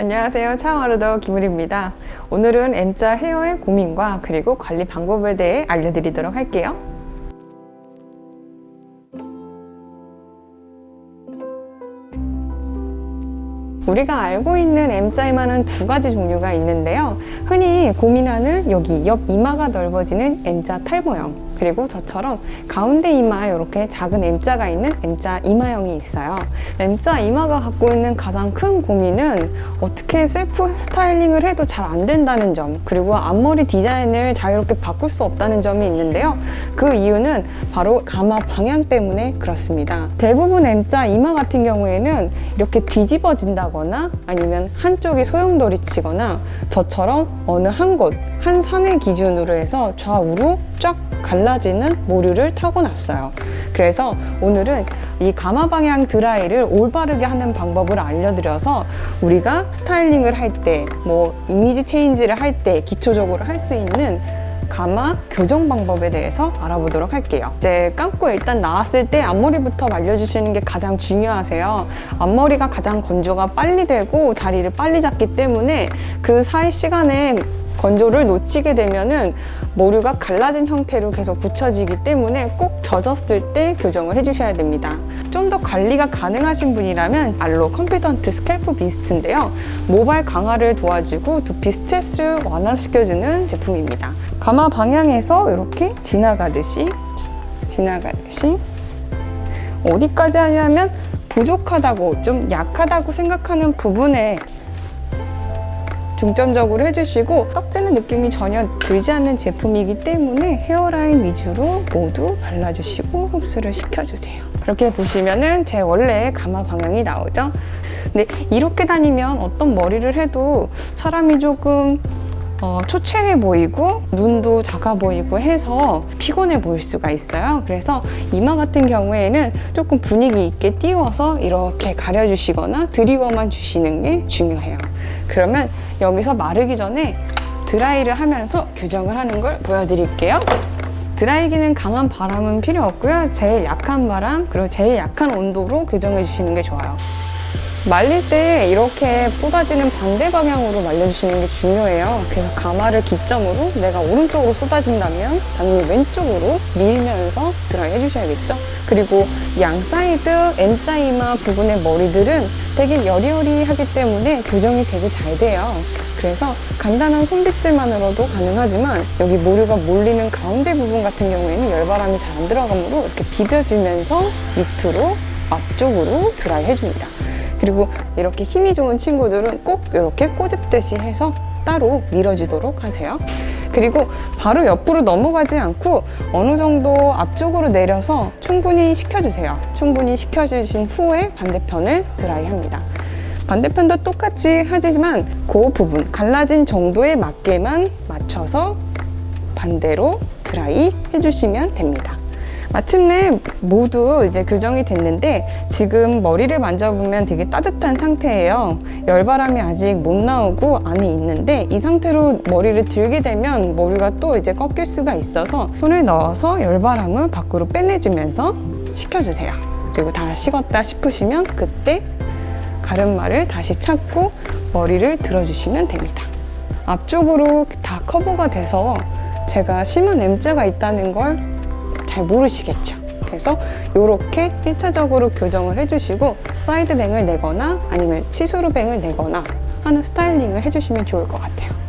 안녕하세요. 차와르더 김우리입니다. 오늘은 M자 헤어의 고민과 그리고 관리 방법에 대해 알려드리도록 할게요. 우리가 알고 있는 M자 이마는 두 가지 종류가 있는데요. 흔히 고민하는 여기 옆 이마가 넓어지는 M자 탈모형 그리고 저처럼 가운데 이마에 이렇게 작은 M자가 있는 M자 이마형이 있어요. M자 이마가 갖고 있는 가장 큰 고민은 어떻게 셀프 스타일링을 해도 잘 안 된다는 점 그리고 앞머리 디자인을 자유롭게 바꿀 수 없다는 점이 있는데요. 그 이유는 바로 가마 방향 때문에 그렇습니다. 대부분 M자 이마 같은 경우에는 이렇게 뒤집어진다거나 아니면 한쪽이 소용돌이 치거나 저처럼 어느 한 곳, 한 산의 기준으로 해서 좌우로 쫙 갈라지는 모류를 타고났어요. 그래서 오늘은 이 가마 방향 드라이를 올바르게 하는 방법을 알려드려서 우리가 스타일링을 할 때, 뭐 이미지 체인지를 할 때 기초적으로 할 수 있는 가마 교정 방법에 대해서 알아보도록 할게요. 이제 감고 일단 나왔을 때 앞머리부터 말려주시는 게 가장 중요하세요. 앞머리가 가장 건조가 빨리 되고 자리를 빨리 잡기 때문에 그 사이 시간에 건조를 놓치게 되면은 모류가 갈라진 형태로 계속 붙여지기 때문에 꼭 젖었을 때 교정을 해주셔야 됩니다. 좀 더 관리가 가능하신 분이라면 알로 컴피던트 스캘프 비스트인데요. 모발 강화를 도와주고 두피 스트레스를 완화시켜주는 제품입니다. 가마 방향에서 이렇게 지나가듯이 지나가듯이 어디까지 하냐면 부족하다고 좀 약하다고 생각하는 부분에 중점적으로 해주시고 떡지는 느낌이 전혀 들지 않는 제품이기 때문에 헤어라인 위주로 모두 발라주시고 흡수를 시켜주세요. 그렇게 보시면은 제 원래 가마 방향이 나오죠. 근데 이렇게 다니면 어떤 머리를 해도 사람이 조금 어, 초췌해 보이고 눈도 작아 보이고 해서 피곤해 보일 수가 있어요. 그래서 이마 같은 경우에는 조금 분위기 있게 띄워서 이렇게 가려주시거나 드리워만 주시는 게 중요해요. 그러면 여기서 마르기 전에 드라이를 하면서 교정을 하는 걸 보여드릴게요. 드라이기는 강한 바람은 필요 없고요. 제일 약한 바람 그리고 제일 약한 온도로 교정해 주시는 게 좋아요. 말릴 때 이렇게 쏟아지는 반대 방향으로 말려주시는 게 중요해요. 그래서 가마를 기점으로 내가 오른쪽으로 쏟아진다면 당연히 왼쪽으로 밀면서 드라이 해주셔야겠죠. 그리고 양 사이드 N자 이마 부분의 머리들은 되게 여리여리하기 때문에 교정이 되게 잘 돼요. 그래서 간단한 손빗질만으로도 가능하지만 여기 모류가 몰리는 가운데 부분 같은 경우에는 열바람이 잘 안 들어가므로 이렇게 비벼주면서 밑으로 앞쪽으로 드라이 해줍니다. 그리고 이렇게 힘이 좋은 친구들은 꼭 이렇게 꼬집듯이 해서 따로 밀어주도록 하세요. 그리고 바로 옆으로 넘어가지 않고 어느 정도 앞쪽으로 내려서 충분히 식혀주세요. 충분히 식혀주신 후에 반대편을 드라이합니다. 반대편도 똑같이 하지만 그 부분 갈라진 정도에 맞게만 맞춰서 반대로 드라이 해주시면 됩니다. 마침내 모두 이제 교정이 됐는데 지금 머리를 만져보면 되게 따뜻한 상태예요. 열바람이 아직 못 나오고 안에 있는데 이 상태로 머리를 들게 되면 머리가 또 이제 꺾일 수가 있어서 손을 넣어서 열바람을 밖으로 빼내주면서 식혀주세요. 그리고 다 식었다 싶으시면 그때 가르마를 다시 찾고 머리를 들어주시면 됩니다. 앞쪽으로 다 커버가 돼서 제가 심한 M자가 있다는 걸 잘 모르시겠죠. 그래서 이렇게 1차적으로 교정을 해주시고 사이드뱅을 내거나 아니면 시스루뱅을 내거나 하는 스타일링을 해주시면 좋을 것 같아요.